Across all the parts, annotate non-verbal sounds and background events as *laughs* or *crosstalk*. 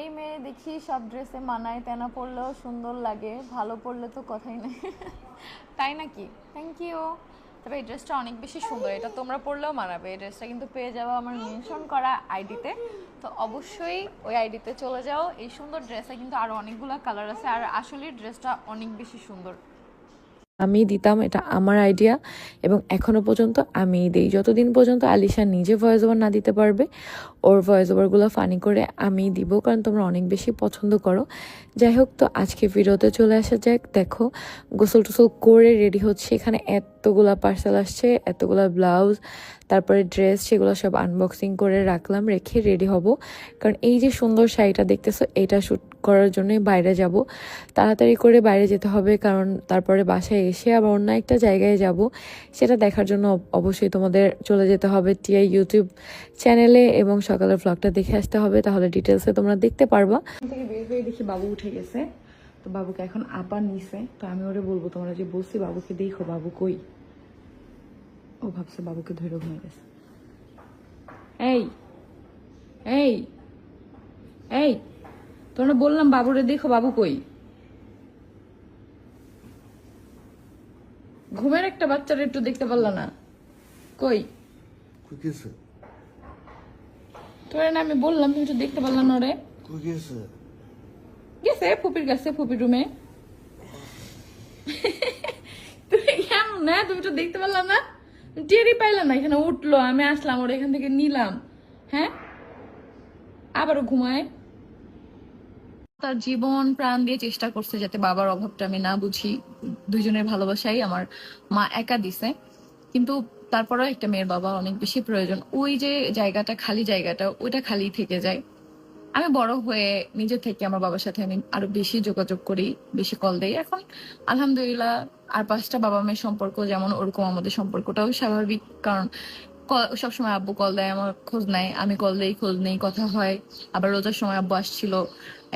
এই মেয়ে দেখি সব ড্রেসে মানায়, তেনা পড়লেও সুন্দর লাগে, ভালো পড়লে তো কথাই নেই। তাই নাকি? থ্যাংক ইউ তবে এই ড্রেসটা অনেক বেশি সুন্দর, এটা তোমরা পড়লেও মানাবে। এই ড্রেসটা কিন্তু পেয়ে যাব আমার মেনশন করা আইডিতে তো অবশ্যই ওই আইডিতে চলে যাও। এই সুন্দর ড্রেসে কিন্তু আরও অনেকগুলো কালার আছে, আর আসলে ড্রেসটা অনেক বেশি সুন্দর। আমি দিতাম, এটা আমার আইডিয়া এবং এখনও পর্যন্ত আমি দিই। যতদিন পর্যন্ত আলিশা নিজে ভয়েস ওভার না দিতে পারবে, ওর ভয়েস ওভারগুলো ফানি করে আমি দিব, কারণ তোমরা অনেক বেশি পছন্দ করো। যাই হোক, তো আজকে ভিডিওতে চলে আসা যাক। দেখো গোসল টোসল করে রেডি হচ্ছে। এখানে এতগুলা পার্সেল আসছে, এতগুলা ব্লাউজ তারপরে ড্রেস সেগুলো সব আনবক্সিং করে রাখলাম, রেখে রেডি হব। কারণ এই যে সুন্দর শাড়িটা দেখতেছো, এটা শ্যুট করার জন্যই বাইরে যাব। তাড়াতাড়ি করে বাইরে যেতে হবে, কারণ তারপরে বাসায় এসে আবার অন্য একটা জায়গায় যাব। সেটা দেখার জন্য অব- অবশ্যই তোমাদের চলে যেতে হবে টিআই ইউটিউব চ্যানেলে এবং সকালের ব্লগটা দেখে আসতে হবে, তাহলে ডিটেলসে তোমরা দেখতে পারবা। বের হয়ে দেখি বাবু উঠে গেছে। তো বাবুকে এখন আপা নিছে তো আমি ওরে বলব তোমরা যে বলছি বাবুকে দেখো বাবু কই? ও ভাবছে বাবুকে ধরে ঘুমিয়ে গেছে। এই এই এই তোমরা বললাম বাবুরে দেখো বাবু কই? ঘুমের একটা বাচ্চার একটু দেখতে পারলা না। কই? তোরে না আমি বললাম তুমি তো দেখতে পারলাম না কই গেছে গেছে ফুপির কাছে ফুপির রুমে তুমি কেমন, না? তুমি তো দেখতে পারলাম না? টেরি পাইলাম না, এখানে উঠল, আমি আসলাম, ওর এখান থেকে নিলাম হ্যাঁ? আবারও ঘুমায়। তার জীবন প্রাণ দিয়ে চেষ্টা করছে যাতে বাবার অভাবটা আমি না বুঝি, দুইজনের ভালোবাসাই আমার মা একা দিছে। কিন্তু তারপরেও একটা মেয়ের বাবা অনেক বেশি প্রয়োজন, ওই যে জায়গাটা, খালি জায়গাটা, ওইটা খালি থেকে যায়। আমি বড় হয়ে নিজে থেকে আমার বাবার সাথে আমি আরও বেশি যোগাযোগ করি, বেশি কল দেই। এখন আলহামদুলিল্লাহ আর পাঁচটা বাবা মেয়ের সম্পর্ক যেমন ওরকম আমাদের সম্পর্কটাও স্বাভাবিক। কারণ সবসময় আব্বু কল দেয়, আমার খোঁজ নেয়, আমি কল দেই, খোঁজ নেই, কথা হয়। আবার রোজার সময় আব্বু আসছিল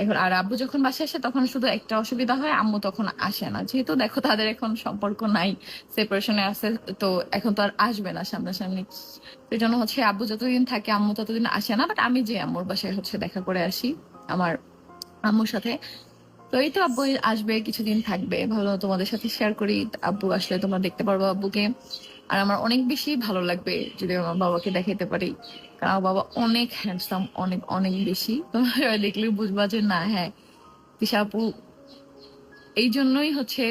এখন আর আব্বু যখন বাসায় আসে, তখন শুধু একটা অসুবিধা হয়, আম্মু তখন আসে না। যেহেতু দেখো তাদের এখন সম্পর্ক নাই সেপারেশনে আছে, তো এখন তো আর আসবে না সামনাসামনি। এই জন্য হচ্ছে আব্বু যতদিন থাকে, আম্মু ততদিন আসে না বাট আমি যে আম্মুর বাসায় হচ্ছে দেখা করে আসি, আমার আম্মুর সাথে। তো এই তো আব্বু আসবে, কিছুদিন থাকবে। ভালো তোমাদের সাথে শেয়ার করি। আব্বু আসলে তোমরা দেখতে পারব আব্বুকে। আর আমার অনেক বেশি ভালো লাগবে যদি আমার বাবাকে দেখাতে পারি। কারণ আমার বাবা অনেক হ্যান্ডসাম অনেক অনেক বেশি। তোমরা *laughs* দেখলে বুঝবা যে না হ্যাঁ তিশা আপু, এই জন্যই হচ্ছে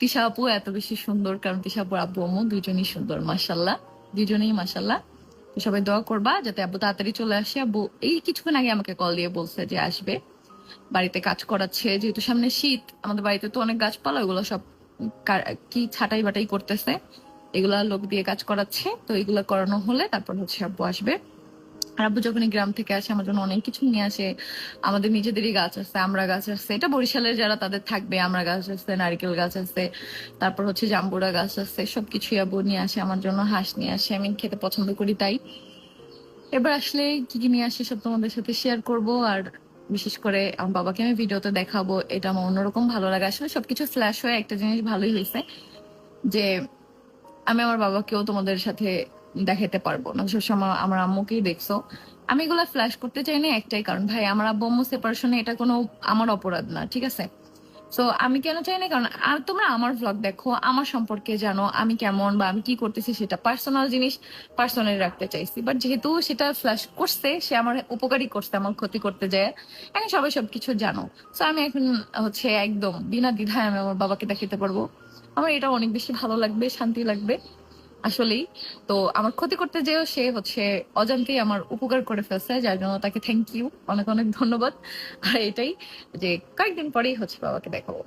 তিশা আপু এত বেশি সুন্দর। কারণ তিশা আপুর আব্বু আম্মু দুজনই সুন্দর মাসাল্লাহ দুজনেই মাসাল্লাহ সবাই দোয়া করবা যাতে আব্বু তাড়াতাড়ি চলে আসে। আব্বু এই কিছুক্ষণ আগে আমাকে কল দিয়ে বলছে যে আসবে। বাড়িতে কাজ করাচ্ছে, যেহেতু সামনে শীত, আমাদের বাড়িতে তো অনেক গাছপালা, ওগুলো সব কি ছাটাই বাটাই করতেছে। এগুলা লোক দিয়ে কাজ করাচ্ছে, তো এগুলা করানো হলে তারপর হচ্ছে আব্বু আসবে। আর আব্বু যখন গ্রাম থেকে আসে, আমার জন্য অনেক কিছু নিয়ে আসে। আমাদের নিজেদেরই গাছ আছে, আমরা গাছ আছে। এটা বরিশালের যারা তাদের থাকবে, আমরা গাছ আছে, নারিকেল গাছ আছে, তারপর হচ্ছে জাম্বুরা গাছ আছে, সবকিছুই আব্বু নিয়ে আসে, আমার জন্য হাঁস নিয়ে আসে। আমি খেতে পছন্দ করি তাই। এবার আসলে কি কি নিয়ে আসে সব তোমাদের সাথে শেয়ার করব, আর বিশেষ করে আমার বাবাকে আমি ভিডিওতে দেখাবো। এটা আমার অন্যরকম ভালো লাগে। আসলে সবকিছু ফ্ল্যাশ হয়ে একটা জিনিস ভালোই হয়েছে, যে আমি আমার বাবাকেও তোমাদের সাথে দেখাতে পারব না। সবসময় আমার আম্মুকেই দেখছ। আমি এগুলা ফ্ল্যাশ করতে চাই না একটাই কারণ, ভাই, আমার আব্বু আম্মু সেপারেশনে এটা কোনো আমার অপরাধ না, ঠিক আছে? তো আমি কেন চাই না? কারণ, আর তোমরা আমার ব্লগ দেখো, আমার সম্পর্কে জানো, আমি কেমন বা আমি কি করতেছি সেটা পার্সোনাল জিনিস পার্সোনাল রাখতে চাইছি। বাট যেহেতু সেটা ফ্ল্যাশ করছে, সে আমার উপকারই করছে, আমার ক্ষতি করতে যায়। এখন সবাই সবকিছু জানো। তো আমি এখন হচ্ছে একদম বিনা দ্বিধায় আমি আমার বাবাকে দেখাতে পারব। আমার এটা অনেক বেশি ভালো লাগবে, শান্তি লাগবে, আসলেই। তো আমার ক্ষতি করতে যেও সে হচ্ছে অজান্তেই আমার উপকার করে ফেলছে, যার জন্য তাকে থ্যাংক ইউ অনেক অনেক ধন্যবাদ। আর এটাই যে কয়েকদিন পরেই হচ্ছে বাবাকে দেখাবো।